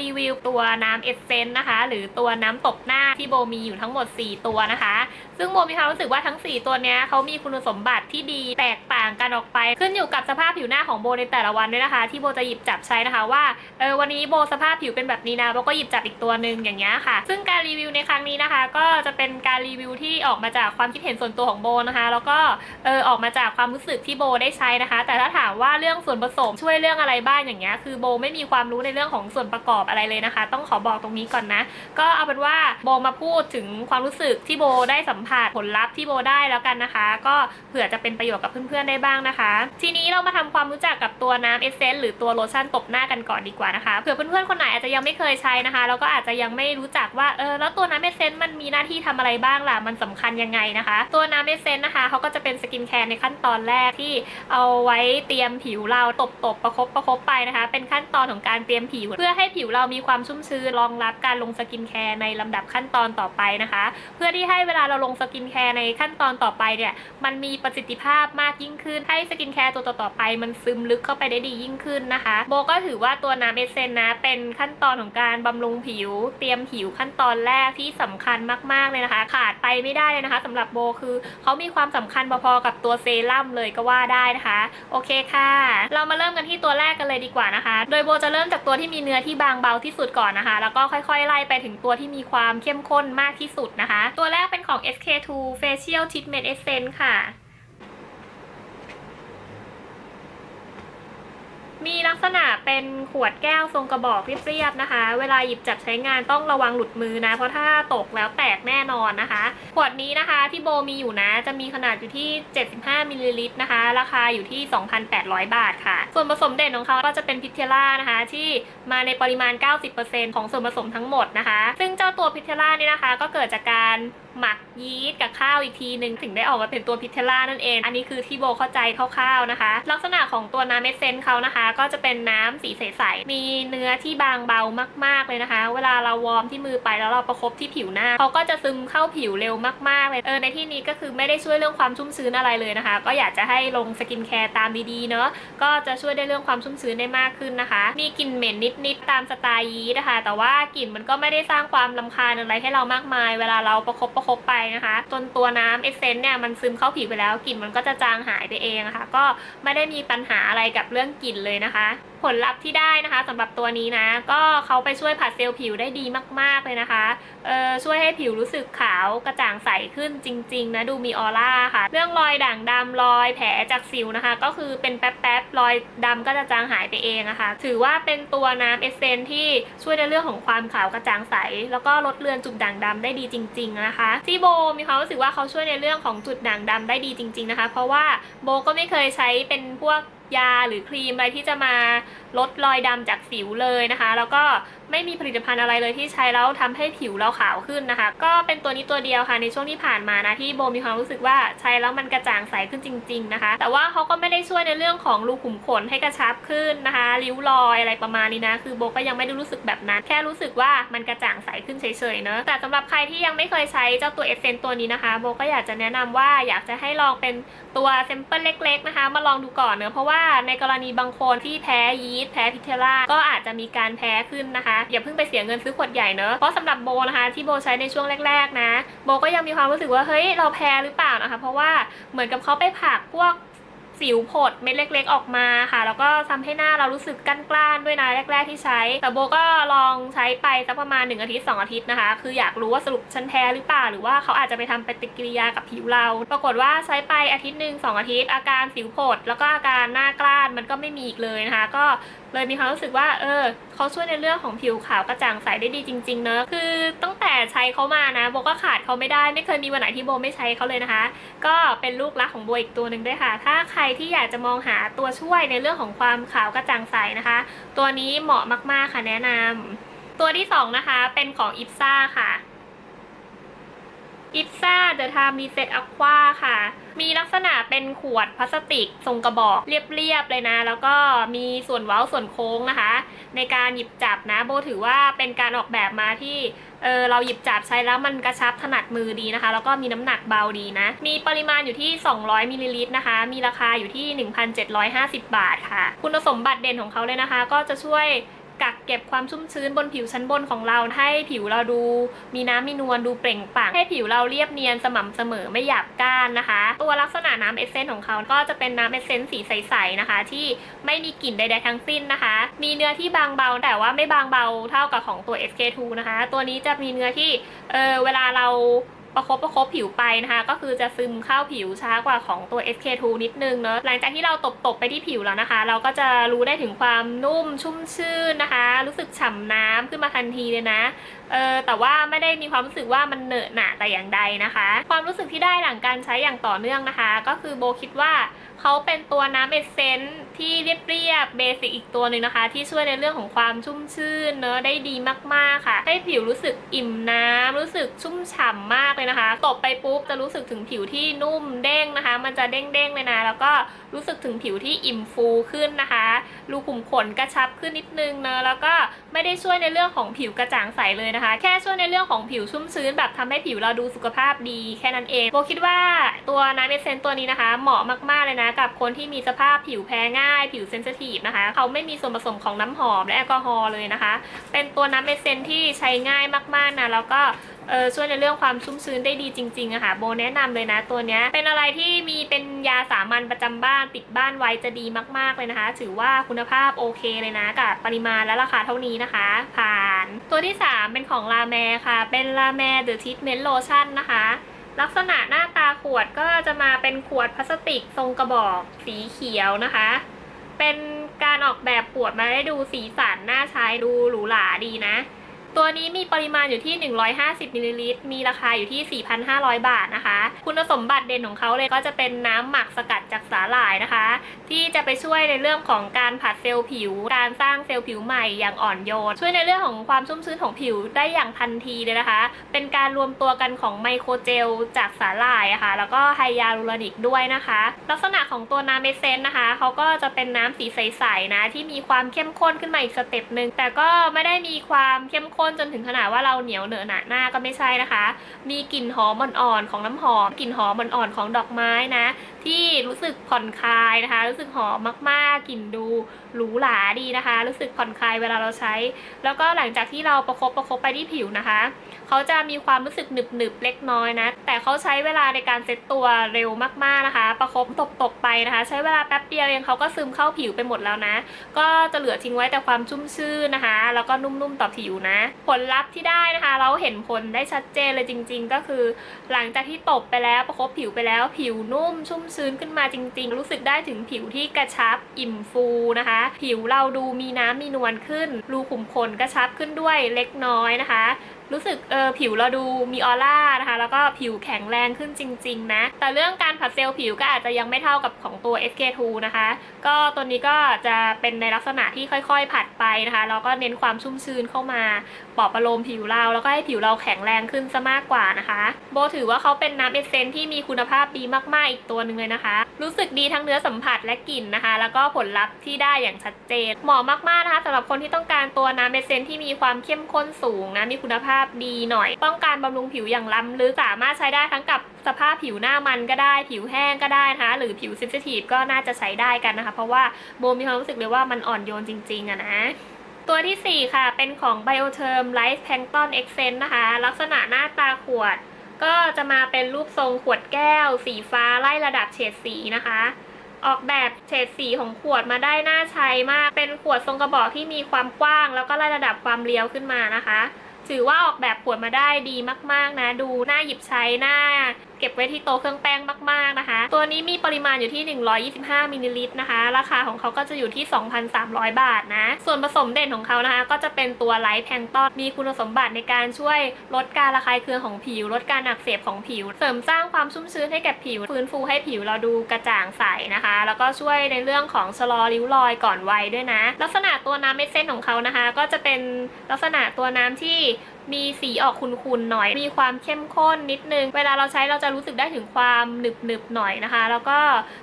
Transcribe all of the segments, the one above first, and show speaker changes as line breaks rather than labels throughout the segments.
รีวิวตัวน้ำเอสเซนต์นะคะ หรือตัวน้ำตบหน้า ที่โบมีอยู่ทั้งหมด 4 ตัวนะคะ ซึ่งโบมีความรู้สึกว่าทั้ง 4 ตัวเนี้ยเขามีคุณสมบัติที่ดีแตกต่างกันออกไป ขึ้นอยู่กับสภาพผิวหน้าของโบในแต่ละวันด้วยนะคะ ที่โบจะหยิบจับใช้นะคะว่าเออวันนี้โบสภาพผิวเป็นแบบนี้นะโบก็หยิบจับอีกตัวหนึ่งอย่างเงี้ยค่ะ ซึ่งการรีวิวในครั้งนี้นะคะ ก็จะเป็นการรีวิวที่ออกมาจากความคิดเห็นส่วนตัวของโบนะคะ แล้วก็เออออกมาจากความรู้สึกที่โบได้ใช้นะคะ แต่ถ้าถามว่าเรื่องส่วนผสมช่วยเรื่องอะไรบ้างอย่างเงี้ยคือโบไม่มีความรู้ในเรื่องของส่วนประกอบอะไรเลยนะคะ ต้องขอบอกตรงนี้ก่อนนะ ก็เอาเป็นว่าโบมาพูดถึงความรู้สึกที่โบได้สัมผัสผลลัพธ์ที่โบได้แล้วกันนะคะ ก็เผื่อจะเป็นประโยชน์กับเพื่อนๆได้บ้างนะคะ ทีนี้เรามาทำความรู้จักกับตัวน้ำเอเซนต์หรือตัวโลชั่นตบหน้ากันก่อนดีกว่านะคะเผื่อเพื่อนๆคนไหนอาจจะยังไม่เคยใช้นะคะแล้วก็อาจจะยังไม่รู้จักว่าเออแล้วตัวน้ำเอเซนต์มันมีหน้าที่ทำอะไรบ้างล่ะมันสำคัญยังไงนะคะ ตัวน้ำเอเซนต์นะคะเขาก็จะเป็นสกินแคร์ในขั้นตอนแรกที่เอาไว้เตรียมผิวเราตบๆประคบประคบไปนะคะ เป็นขั้นตอนของการเตรียมผิว เพื่อให้ผิวเรามีความชุ่มชื้นรองรับการลงสกินแคร์ในลำดับขั้นตอนต่อไปนะคะ เพื่อที่ให้เวลาเราลงสกินแคร์ในขั้นตอนต่อไปเนี่ยมันมีประสิทธิภาพมากยิ่งขึ้น ให้สกินแคร์ตัวต่อๆไป มันซึมลึกเข้าไปได้ดียิ่งขึ้นนะคะโบก็ถือว่าตัวน้ำเอเซนนะเป็นขั้นตอนของการบำรุงผิว เตรียมผิวขั้นตอนแรกที่สำคัญมากๆเลยนะคะ ขาดไปไม่ได้เลยนะคะสำหรับโบคือเขามีความสำคัญพอๆกับตัวเซรั่มเลยก็ว่าได้นะคะ โอเคค่ะ เรามาเริ่มกันที่ตัวแรกกันเลยดีกว่านะคะ โดยโบจะเริ่มจากตัวที่มีเนื้อที่บางเบาที่สุดก่อนนะคะ แล้วก็ค่อยๆไล่ไปถึงตัวที่มีความเข้มข้นมากที่สุดนะคะ ตัวแรกเป็นของ SK2 Facial Treatment Essence ค่ะ มีลักษณะเป็นขวดแก้วทรงกระบอกเรียบๆนะคะ เวลาหยิบจับใช้งานต้องระวังหลุดมือนะ เพราะถ้าตกแล้วแตกแน่นอนนะคะ ขวดนี้นะคะที่โบมีอยู่นะ จะมีขนาดอยู่ที่ 75มิลลิลิตรนะคะ ราคาอยู่ที่ 2,800 บาทค่ะ ส่วนผสมเด่นของเขาก็จะเป็นพิเทล่านะคะ ที่มาในปริมาณ 90%ของส่วนผสมทั้งหมดนะคะ ซึ่งเจ้าตัวพิเทล่านี่นะคะ ก็เกิดจากการ หมักยีสต์กับข้าวอีกทีหนึ่งถึงได้ออกมาเป็นตัวพิเทล่านั่นเอง อันนี้คือที่โบเข้าใจคร่าวๆนะคะ ลักษณะของตัวน้ำเมสเซนเขานะคะ ก็จะเป็นน้ำสีใสๆมีเนื้อที่บางเบามาก ๆเลยนะคะ เวลาเราวอร์มที่มือไปแล้วเราประคบที่ผิวหน้าเขาก็จะซึมเข้าผิวเร็วมากๆเลยเออในที่นี้ก็คือไม่ได้ช่วยเรื่องความชุ่มชื้นอะไรเลยนะคะ ก็อยากจะให้ลงสกินแคร์ตามดีๆเนาะก็จะช่วยได้เรื่องความชุ่มชื้นได้มากขึ้นนะคะ มีกลิ่นเหม็นนิดๆตามสไตล์ยีสต์นะคะ แต่ว่ากลิ่นมันก็ไม่ได้สร้างความลำคาญอะไรให้เรามากมาย เวลาเราประคบประคบไปนะคะ จนตัวน้ำเอเซนต์เนี่ยมันซึมเข้าผิวไปแล้วกลิ่นมันก็จะจางหายไปเองนะคะ ก็ไม่ได้มีปัญหาอะไรกับเรื่องกลิ่นเลยนะคะผลลัพธ์ที่ได้นะคะสำหรับตัวนี้นะ ก็เขาไปช่วยผัดเซลล์ผิวได้ดีมาก ๆ เลยนะคะเออช่วยให้ผิวรู้สึกขาวกระจ่างใสขึ้นจริง ๆ นะ ดูมีออร่าค่ะ เรื่องรอยด่างดำรอยแผลจากสิวนะคะ ก็คือเป็นแป๊บๆรอยดำก็จะจางหายไปเองนะคะ ถือว่าเป็นตัวน้ำเอเซนที่ช่วยในเรื่องของความขาวกระจ่างใส แล้วก็ลดเลือนจุดด่างดำได้ดีจริง ๆ นะคะที่โบมีความรู้สึกว่าเขาช่วยในเรื่องของจุดด่างดำได้ดีจริง ๆ นะคะ เพราะว่าโบก็ไม่เคยใช้เป็นพวก ยาหรือครีมอะไรที่จะมาลดรอยดำจากสิวเลยนะคะ แล้วก็ไม่มีผลิตภัณฑ์อะไรเลยที่ใช้แล้วทำให้ผิวเราขาวขึ้นนะคะ ก็เป็นตัวนี้ตัวเดียวค่ะในช่วงที่ผ่านมานะที่โบมีความรู้สึกว่าใช้แล้วมันกระจ่างใสขึ้นจริง ๆนะคะ แต่ว่าเขาก็ไม่ได้ช่วยในเรื่องของรูขุมขนให้กระชับขึ้นนะคะ ริ้วรอยอะไรประมาณนี้นะ คือโบก็ยังไม่ได้รู้สึกแบบนั้น แค่รู้สึกว่ามันกระจ่างใสขึ้นเฉยๆเนอะแต่สำหรับใครที่ยังไม่เคยใช้เจ้าตัวเอเซนตัวนี้นะคะ โบก็อยากจะแนะนำว่าอยากจะให้ลองเป็นตัวเซมเปิลเล็ก ๆ นะคะ มาลองดูก่อนเนอะเพราะว่าในกรณีบางคนที่แพ้ยีสต์แพ้พิเทล่าก็อาจจะมีการแพ้ขึ้นนะคะ อย่าเพิ่งไปเสียเงินซื้อขวดใหญ่เนอะเพราะสำหรับโบนะคะที่โบใช้ในช่วงแรก ๆ นะ โบก็ยังมีความรู้สึกว่าเฮ้ยเราแพ้หรือเปล่านะคะ เพราะว่าเหมือนกับเขาไปผักพวก สิวผดเม็ดเล็ก ๆ ออกมาค่ะ แล้วก็ทำให้หน้าเรารู้สึกกั้นกล้านด้วยนะแรก ๆที่ใช้ แต่โบก็ลองใช้ไปสักประมาณ 1 อาทิตย์ 2 อาทิตย์นะคะ คืออยากรู้ว่าสรุปฉันแพ้หรือเปล่า หรือว่าเขาอาจจะไปทำปฏิกิริยากับผิวเรา ปรากฏว่าใช้ไปอาทิตย์หนึ่งสองอาทิตย์ อาการสิวผด แล้วก็อาการหน้ากล้านมันก็ไม่มีอีกเลยนะคะ ก็เลยมีความรู้สึกว่า เออเขาช่วยในเรื่องของผิวขาวกระจ่างใสได้ดีจริงๆเนอะคือตั้งแต่ใช้เขามานะโบก็ขาดเขาไม่ได้ ไม่เคยมีวันไหนที่โบไม่ใช้เขาเลยนะคะ ก็เป็นลูกรักของโบอีกตัวหนึ่งด้วยค่ะ ถ้าใครที่อยากจะมองหาตัวช่วยในเรื่องของความขาวกระจ่างใสนะคะ ตัวนี้เหมาะมากๆค่ะแนะนำตัวที่สองนะคะเป็นของอิฟซ่าค่ะ อิฟซ่าเดอะไทม์รีเซ็ตอะควาค่ะ มีลักษณะเป็นขวดพลาสติก ทรงกระบอกเรียบๆเลยนะ แล้วก็มีส่วนเว้าส่วนโค้งนะคะ ในการหยิบจับนะ โบถือว่าเป็นการออกแบบมาที่เออเราหยิบจับใช้แล้วมันกระชับถนัดมือดีนะคะ แล้วก็มีน้ำหนักเบาดีนะ มีปริมาณอยู่ที่ 200มิลลิลิตรนะคะ มีราคาอยู่ที่ 1,750 บาทค่ะ คุณสมบัติเด่นของเขาเลยนะคะ ก็จะช่วย กักเก็บความชุ่มชื้นบนผิวชั้นบนของเราให้ผิวเราดู มีน้ำมีนวลดูเปล่งปลั่งให้ผิวเราเรียบเนียนสม่ำเสมอไม่หยาบก้านนะคะ ตัวลักษณะน้ำเอเซนต์ของเขาก็จะเป็นน้ำเอเซนต์สีใสๆนะคะ ที่ไม่มีกลิ่นใดๆทั้งสิ้นนะคะ มีเนื้อที่บางเบาแต่ว่าไม่บางเบาเท่ากับของตัว SK2 นะคะ ตัวนี้จะมีเนื้อที่เออเวลาเรา ประคบประคบผิวไปนะคะ ก็คือจะซึมเข้าผิวช้ากว่าของตัว SK2 นิดนึงเนอะหลังจากที่เราตบตบไปที่ผิวแล้วนะคะ เราก็จะรู้ได้ถึงความนุ่มชุ่มชื่นนะคะ รู้สึกฉ่ำน้ำขึ้นมาทันทีเลยนะเออแต่ว่าไม่ได้มีความรู้สึกว่ามันเหนอะหนะแต่อย่างใดนะคะ ความรู้สึกที่ได้หลังการใช้อย่างต่อเนื่องนะคะ ก็คือโบคิดว่า เขาเป็นตัวน้ำเอเซนต์ที่เรียบๆเบสิกอีกตัวหนึ่งนะคะ ที่ช่วยในเรื่องของความชุ่มชื่นเนอะได้ดีมากๆค่ะ ให้ผิวรู้สึกอิ่มน้ำรู้สึกชุ่มฉ่ำมากเลยนะคะตบไปปุ๊บจะรู้สึกถึงผิวที่นุ่มเด้งนะคะ มันจะเด้งๆเลยนะแล้วก็รู้สึกถึงผิวที่อิ่มฟูขึ้นนะคะ รูขุมขนกระชับขึ้นนิดนึงเนอะแล้วก็ไม่ได้ช่วยในเรื่องของผิวกระจ่างใสเลยนะคะ แค่ช่วยในเรื่องของผิวชุ่มชื้นแบบทำให้ผิวเราดูสุขภาพดีแค่นั้นเองโบคิดว่าตัวน้ำเอเซนตัวนี้นะคะ เหมาะมากๆเลยนะกับคนที่มีสภาพผิวแพ้ง่าย ผิวเซนซิทีฟนะคะ เขาไม่มีส่วนผสมของน้ำหอมและแอลกอฮอล์เลยนะคะ เป็นตัวน้ำเอเซนที่ใช้ง่ายมากๆนะแล้วก็ช่วยในเรื่องความชุ่มชื้นได้ดีจริงๆอะค่ะโบแนะนำเลยนะตัวนี้เป็นอะไรที่มีเป็นยาสามัญประจำบ้านติดบ้านไว้จะดีมากๆเลยนะคะ ถือว่าคุณภาพโอเคเลยนะกับปริมาณและราคาเท่านี้นะคะ ผ่าน ตัวที่ 3 เป็นของลาแมค่ะ เป็นลาแมเดอะทิทเมนต์โลชั่นนะคะ ลักษณะหน้าตาขวดก็จะมาเป็นขวดพลาสติกทรงกระบอกสีเขียวนะคะ เป็นการออกแบบขวดมาได้ดูสีสันน่าใช้ดูหรูหราดีนะ ตัวนี้มีปริมาณอยู่ที่ 150มิลลิลิตรมีราคาอยู่ที่ 4,500 บาทนะคะ คุณสมบัติเด่นของเขาเลยก็จะเป็นน้ำหมักสกัดจากสาหร่ายนะคะ ที่จะไปช่วยในเรื่องของการผัดเซลล์ผิว การสร้างเซลล์ผิวใหม่อย่างอ่อนโยน ช่วยในเรื่องของความชุ่มชื้นของผิวได้อย่างทันทีเลยนะคะ เป็นการรวมตัวกันของไมโครเจลจากสาหร่ายะคะ่ะแล้วก็ไฮยาลูรอนิกด้วยนะคะ ลักษณะของตัวน้ำเมเซนนะคะเขาก็จะเป็นน้ำสีใสๆนะที่มีความเข้มข้นขึ้นมาอีกสเต็ปหนึ่งแต่ก็ไม่ได้มีความเข้มข้นจนถึงขนาดว่าเราเหนียวเหนอะหนะหน้าก็ไม่ใช่นะคะ มีกลิ่นหอมอ่อนๆของน้ำหอมกลิ่นหอมอ่อนๆของดอกไม้นะ ที่รู้สึกผ่อนคลายนะคะ รู้สึกหอมมากๆกลิ่นดูหรูหราดีนะคะ รู้สึกผ่อนคลายเวลาเราใช้ แล้วก็หลังจากที่เราประคบประคบไปที่ผิวนะคะเขาจะมีความรู้สึกหนึบหนึบๆเล็กน้อยนะ แต่เขาใช้เวลาในการเซ็ตตัวเร็วมากๆนะคะ ประคบตบตบไปนะคะ ใช้เวลาแป๊บเดียวเองเขาก็ซึมเข้าผิวไปหมดแล้วนะ ก็จะเหลือทิ้งไว้แต่ความชุ่มชื่นนะคะ แล้วก็นุ่มๆต่อผิวนะ ผลลัพธ์ที่ได้นะคะ เราเห็นผลได้ชัดเจนเลยจริง ๆ ก็คือ หลังจากที่ตบไปแล้วประคบผิวไปแล้วผิวนุ่มชุ่มชื้นขึ้นมาจริง ๆ รู้สึกได้ถึงผิวที่กระชับอิ่มฟูนะคะ ผิวเราดูมีน้ำมีนวลขึ้น รูขุมขนกระชับขึ้นด้วยเล็กน้อยนะคะ รู้สึกเออผิวเราดูมีออร่านะคะ แล้วก็ผิวแข็งแรงขึ้นจริง ๆ นะ แต่เรื่องการผัดเซลล์ผิวก็อาจจะยังไม่เท่ากับของตัว SK2 นะคะ ก็ตัวนี้ก็จะเป็นในลักษณะที่ค่อยๆ ผัดไปนะคะแล้วก็เน้นความชุ่มชื้นเข้ามาปลอบประโลมผิวเรา แล้วก็ให้ผิวเราแข็งแรงขึ้นซะมากกว่านะคะ โบถือว่าเขาเป็นน้ำเอเซนที่มีคุณภาพดีมากๆอีกตัวหนึ่งเลยนะคะ รู้สึกดีทั้งเนื้อสัมผัสและกลิ่นนะคะ แล้วก็ผลลัพธ์ที่ได้อย่างชัดเจนเหมาะมากๆนะคะสำหรับคนที่ต้องการตัวน้ำเอเซนที่มีความเข้มข้นสูงนะมีคุณภาพดีหน่อยต้องการบำรุงผิวอย่างล้ำลึกสามารถใช้ได้ทั้งกับสภาพผิวหน้ามันก็ได้ ผิวแห้งก็ได้นะคะหรือผิวซนซิทีฟก็น่าจะใช้ได้กันนะคะ เพราะว่าโบมีความรู้สึกเลยว่ามันอ่อนโยนจริงๆอะนะตัวทีสี่4 ค่ะ เป็นของ Bioterm Life Plankton Essence นะคะ ลักษณะหน้าตาขวด ก็จะมาเป็นรูปทรงขวดแก้ว สีฟ้าไล่ระดับเฉดสีนะคะ ออกแบบเฉดสีของขวดมาได้น่าใช้มาก เป็นขวดทรงกระบอกที่มีความกว้าง แล้วก็ไล่ระดับความเรียวขึ้นมานะคะ ถือว่าออกแบบขวดมาได้ดีมากๆนะ ดูน่าหยิบใช้น่า เก็บไว้ที่โต๊ะเครื่องแป้งมากๆนะคะ ตัวนี้มีปริมาณอยู่ที่ 125มิลลิลิตรนะคะ ราคาของเขาก็จะอยู่ที่ 2,300 บาทนะ ส่วนผสมเด่นของเขานะคะ ก็จะเป็นตัวไลท์แพลงก์ตอนมีคุณสมบัติในการช่วยลดการระคายเคืองของผิว ลดการอักเสบของผิว เสริมสร้างความชุ่มชื้นให้แก่ผิว ฟื้นฟูให้ผิวเราดูกระจ่างใสนะคะ แล้วก็ช่วยในเรื่องของชะลอริ้วรอยก่อนวัยด้วยนะ ลักษณะตัวน้ำเม็ดเส้นของเขานะคะ ก็จะเป็นลักษณะตัวน้ำที่มีสีออกขุ่นๆหน่อย มีความเข้มข้นนิดนึง เวลาเราใช้เราจะรู้สึกได้ถึงความหนึบๆหน่อยนะคะ แล้วก็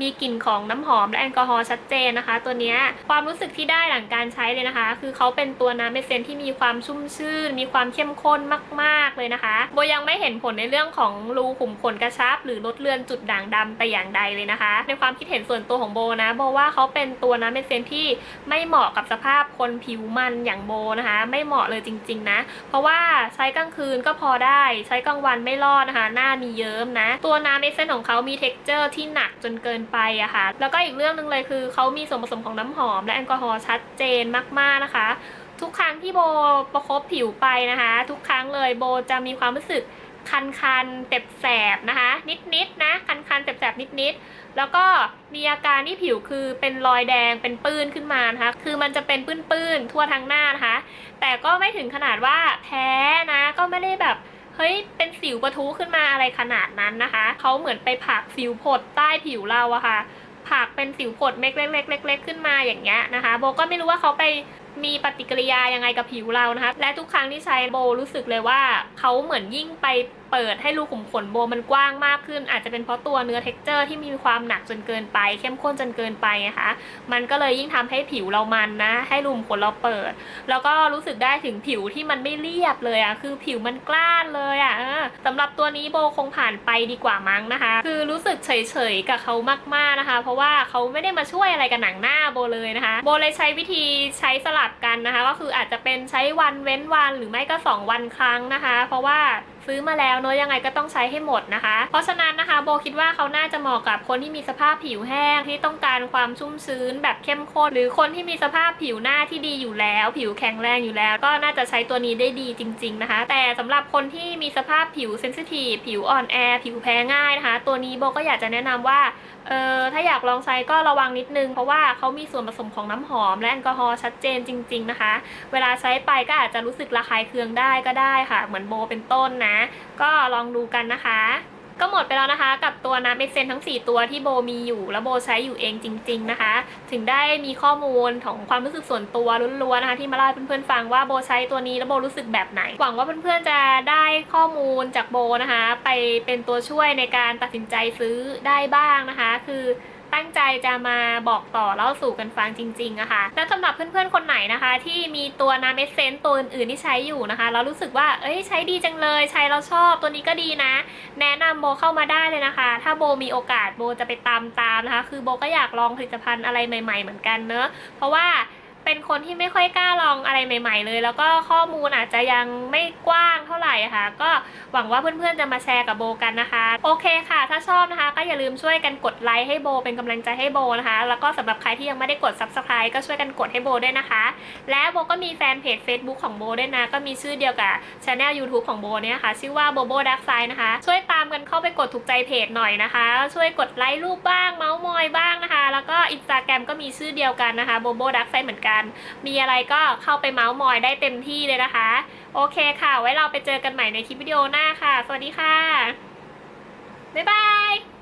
มีกลิ่นของน้ำหอมและแอลกอฮอล์ชัดเจนนะคะ ตัวนี้ความรู้สึกที่ได้หลังการใช้เลยนะคะ คือเขาเป็นตัวน้ำเมสเซนที่มีความชุ่มชื่น มีความเข้มข้นมากๆเลยนะคะโบยังไม่เห็นผลในเรื่องของรูขุมขนกระชับ หรือลดเลือนจุดด่างดำแต่อย่างใดเลยนะคะ ในความคิดเห็นส่วนตัวของโบนะโบว่าเขาเป็นตัวน้ำเมสเซนที่ไม่เหมาะกับสภาพคนผิวมันอย่างโบนะคะ ไม่เหมาะเลยจริง ๆ นะ เพราะว่าใช้กลางคืนก็พอได้ ใช้กลางวันไม่รอดนะคะ หน้ามีเยิ้มนะ ตัวน้ำเสเซนของเขามีเท็กเจอร์ที่หนักจนเกินไปอะค่ะ แล้วก็อีกเรื่องหนึ่งเลยคือเขามีส่วนผสมของน้ำหอมและแอลกอฮอล์ชัดเจนมากๆนะคะ ทุกครั้งที่โบประคบผิวไปนะคะ ทุกครั้งเลยโบจะมีความรู้สึกคันๆแสบนะคะ นิดๆนะคันๆแสบนิดๆแล้วก็มีอาการที่ผิวคือเป็นรอยแดงเป็นปื้นขึ้นมานะคะ คือมันจะเป็นปื้นๆทั่วทั้งหน้านะคะ แต่ก็ไม่ถึงขนาดว่าแพ้นะก็ไม่ได้แบบ เฮ้ยเป็นสิวประทุขึ้นมาอะไรขนาดนั้นนะคะเขาเหมือนไปผักสิวผดใต้ผิวเราอะค่ะผักเป็นสิวผดเม็ดเล็กๆเล็กๆขึ้นมาอย่างเงี้ยนะคะ โบก็ไม่รู้ว่าเขาไปมีปฏิกิริยายังไงกับผิวเรานะคะ และทุกครั้งที่ใช้โบรู้สึกเลยว่าเขาเหมือนยิ่งไปเปิดให้รูขุมขนโบมันกว้างมากขึ้น อาจจะเป็นเพราะตัวเนื้อเท็กเจอร์ที่มีความหนักจนเกินไป เข้มข้นจนเกินไปนะคะมันก็เลยยิ่งทำให้ผิวเรามันนะ ให้รูขุมขนเราเปิด แล้วก็รู้สึกได้ถึงผิวที่มันไม่เรียบเลยอะคือผิวมันกล้านเลยอะเออสำหรับตัวนี้โบคงผ่านไปดีกว่ามั้งนะคะ คือรู้สึกเฉยๆกับเขามากๆนะคะ เพราะว่าเขาไม่ได้มาช่วยอะไรกับหนังหน้าโบเลยนะคะ โบเลยใช้วิธีใช้สลับกันนะคะ ก็คืออาจจะเป็นใช้วันเว้นวันหรือไม่ก็ 2 วันครั้งนะคะ เพราะว่า ซื้อมาแล้วเนอะยังไงก็ต้องใช้ให้หมดนะคะ เพราะฉะนั้นนะคะโบคิดว่าเขาน่าจะเหมาะกับคนที่มีสภาพผิวแห้งที่ต้องการความชุ่มชื้นแบบเข้มข้นหรือคนที่มีสภาพผิวหน้าที่ดีอยู่แล้ว ผิวแข็งแรงอยู่แล้ว ก็น่าจะใช้ตัวนี้ได้ดีจริง ๆนะคะ แต่สำหรับคนที่มีสภาพผิวเซนซิทีฟผิวอ่อนแอผิวแพ้ง่ายนะคะ ตัวนี้โบก็อยากจะแนะนำว่า เออถ้าอยากลองใช้ก็ระวังนิดนึง เพราะว่าเขามีส่วนผสมของน้ำหอมและแอลกอฮอล์ชัดเจนจริง ๆนะคะ เวลาใช้ไปก็อาจจะรู้สึกระคายเคืองได้ก็ได้ค่ะ เหมือนโบเป็นต้นนะ ก็ลองดูกันนะคะ ก็หมดไปแล้วนะคะ กับตัวน้ำเอเซนทั้ง 4 ตัวที่โบมีอยู่ แล้วโบใช้อยู่เองจริง ๆนะคะ ถึงได้มีข้อมูลของความรู้สึกส่วนตัวล้วนๆนะคะที่มาเล่าให้เพื่อนๆฟังว่าโบใช้ตัวนี้แล้วโบรู้สึกแบบไหน หวังว่าเพื่อนๆจะได้ข้อมูลจากโบนะคะ ไปเป็นตัวช่วยในการตัดสินใจซื้อได้บ้างนะคะ คือ ตั้งใจจะมาบอกต่อเล่าสู่กันฟังจริงๆนะคะแล้วสำหรับเพื่อนๆคนไหนนะคะ ที่มีตัวนาเอสเซนต์ตัวอื่นๆที่ใช้อยู่นะคะแล้วรู้สึกว่าเอ้ยใช้ดีจังเลย ใช้แล้วชอบตัวนี้ก็ดีนะ แนะนำโบเข้ามาได้เลยนะคะ ถ้าโบมีโอกาสโบจะไปตามตามนะคะ คือโบก็อยากลองผลิตภัณฑ์อะไรใหม่ ๆ เหมือนกันเนอะเพราะว่า เป็นคนที่ไม่ค่อยกล้าลองอะไรใหม่ ๆ เลย แล้วก็ข้อมูลอาจจะยังไม่กว้างเท่าไหร่ค่ะ ก็หวังว่าเพื่อนๆจะมาแชร์กับโบกันนะคะ โอเคค่ะ ถ้าชอบนะคะ ก็อย่าลืมช่วยกันกดไลค์ให้โบเป็นกำลังใจให้โบนะคะ แล้วก็สำหรับใครที่ยังไม่ได้กด subscribe ก็ช่วยกันกดให้โบด้วยนะคะ และโบก็มีแฟนเพจ Facebook ของโบด้วยนะ ก็มีชื่อเดียวกับช anel YouTube ของโบเนี่ยค่ะ ชื่อว่าโบโบดักไซนะคะ ช่วยตามกันเข้าไปกดถูกใจเพจหน่อยนะคะ ช่วยกดไลค์รูปบ้าง เมาส์มอยบ้างนะคะ แล้วก็ Instagram ก็มีชื่อเดียวกันนะคะโบโบดักไซเหมือนกันมีอะไรก็เข้าไปเมาส์มอยได้เต็มที่เลยนะคะ โอเคค่ะ ไว้เราไปเจอกันใหม่ในคลิปวิดีโอหน้าค่ะ สวัสดีค่ะ บ๊ายบาย